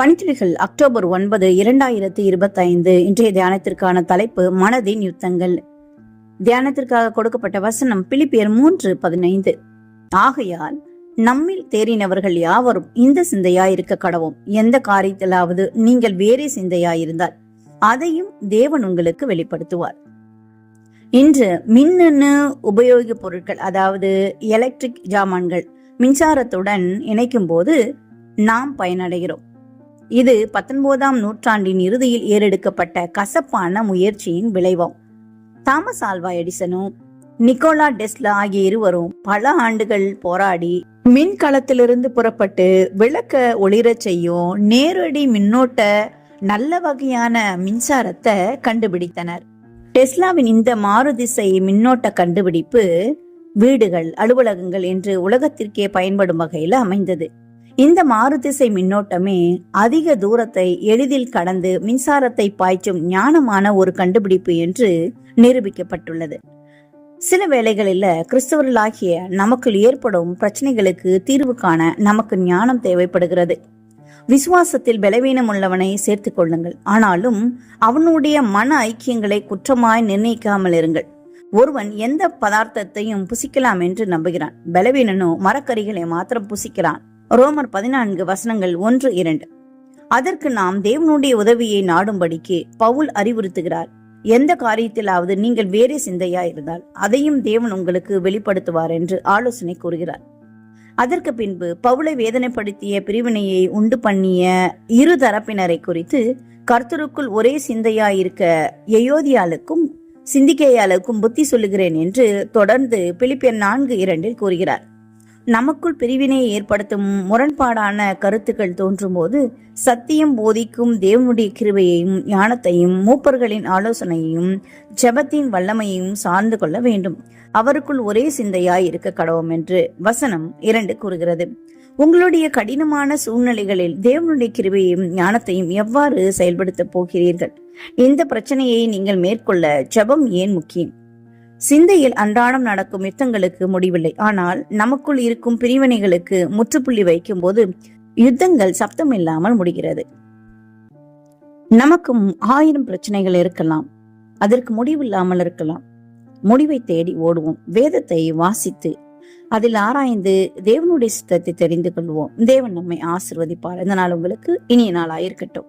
பணித்துளிகள் October ஒன்பது இரண்டாயிரத்தி இருபத்தைந்து. இன்றைய தியானத்திற்கான தலைப்பு மனதின் யுத்தங்கள். தியானத்திற்காக கொடுக்கப்பட்ட வசனம் பிலிப்பியர் மூன்று பதினைந்து. ஆகையால் நம்மில் தேறினவர்கள் யாவரும் இந்த சிந்தையாயிருக்க கடவும். எந்த காரியத்திலாவது நீங்கள் வேறே சிந்தையாயிருந்தால் அதையும் தேவன் உங்களுக்கு வெளிப்படுத்துவார். இன்று மின்னணு உபயோகப் பொருட்கள் அதாவது எலக்ட்ரிக் ஜாமான்கள் மின்சாரத்துடன் இணைக்கும் போது நாம் பயனடைகிறோம். இது பத்தொன்பதாம் நூற்றாண்டின் இறுதியில் ஏறெடுக்கப்பட்ட கசப்பான முயற்சியின் விளைவாம் தாமஸ் ஆல்வா எடிசனும் நிக்கோலா டெஸ்லா ஆகிய இருவரும் பல ஆண்டுகள் போராடி மின்கலத்திலிருந்து புறப்பட்டு விளக்க ஒளிரச் செய்யும் நேரடி மின்னோட்ட நல்ல வகையான மின்சாரத்தை கண்டுபிடித்தனர். டெஸ்லாவின் இந்த மாறுதிசை மின்னோட்ட கண்டுபிடிப்பு வீடுகள் அலுவலகங்கள் என்று உலகத்திற்கே பயன்படும் வகையில் அமைந்தது. இந்த மாறுதிசை மின்னோட்டமே அதிக தூரத்தை எளிதில் கடந்து மின்சாரத்தை பாய்ச்சும் ஞானமான ஒரு கண்டுபிடிப்பு என்று நிரூபிக்கப்பட்டுள்ளது. சில வேளைகளில் கிறிஸ்தவர்களாகிய நமக்குள் ஏற்படும் பிரச்சனைகளுக்கு தீர்வு காண நமக்கு ஞானம் தேவைப்படுகிறது. விசுவாசத்தில் பலவீனம் உள்ளவனை சேர்த்துக் கொள்ளுங்கள். ஆனாலும் அவனுடைய மன ஐக்கியங்களை குற்றமாய் நிர்ணயிக்காமல் இருங்கள். ஒருவன் எந்த பதார்த்தத்தையும் புசிக்கலாம் என்று நம்புகிறான். பலவீனனோ மரக்கறிகளை மாத்திரம் புசிக்கிறான். ரோமர் பதினான்கு வசனங்கள் ஒன்று இரண்டு. அதற்கு நாம் தேவனுடைய உதவியை நாடும்படிக்கு பவுல் அறிவுறுத்துகிறார். எந்த காரியத்திலாவது நீங்கள் வேறே சிந்தையா இருந்தால் அதையும் தேவன் உங்களுக்கு வெளிப்படுத்துவார் என்று ஆலோசனை கூறுகிறார். அதற்கு பின்பு பவுலை வேதனைப்படுத்திய பிரிவினையை உண்டு பண்ணிய இரு தரப்பினரை குறித்து கர்த்தருக்குள் ஒரே சிந்தையாயிருக்க எயோதியாளுக்கும் சிந்திக்கையாளுக்கும் புத்தி சொல்லுகிறேன் என்று தொடர்ந்து பிலிப்பியன் நான்கு இரண்டில் கூறுகிறார். நமக்குள் பிரிவினையை ஏற்படுத்தும் முரண்பாடான கருத்துக்கள் தோன்றும்போது சத்தியம் போதிக்கும் தேவனுடைய கிருபையையும் ஞானத்தையும் மூப்பர்களின் ஆலோசனையையும் ஜெபத்தின் வல்லமையையும் சார்ந்து கொள்ள வேண்டும். அவருக்குள் ஒரே சிந்தையாய் இருக்க கடவோம் என்று வசனம் இரண்டு கூறுகிறது. உங்களுடைய கடினமான சூழ்நிலைகளில் தேவனுடைய கிருபையையும் ஞானத்தையும் எவ்வாறு செயல்படுத்தப் போகிறீர்கள்? இந்த பிரச்சனையை நீங்கள் மேற்கொள்ள ஜெபம் ஏன் முக்கியம்? சிந்தையில் அன்றாடம் நடக்கும் யுத்தங்களுக்கு முடிவில்லை. ஆனால் நமக்குள் இருக்கும் பிரிவினைகளுக்கு முற்றுப்புள்ளி வைக்கும் போது யுத்தங்கள் சப்தம் இல்லாமல் முடிகிறது. நமக்கும் ஆயிரம் பிரச்சனைகள் இருக்கலாம். அதற்கு முடிவில்லாமல் இருக்கலாம். முடிவை தேடி ஓடுவோம். வேதத்தை வாசித்து அதில் ஆராய்ந்து தேவனுடைய சித்தத்தை தெரிந்து கொள்வோம். தேவன் நம்மை ஆசிர்வதிப்பார். இந்த நாள் உங்களுக்கு இனிய நாளாயிருக்கட்டும்.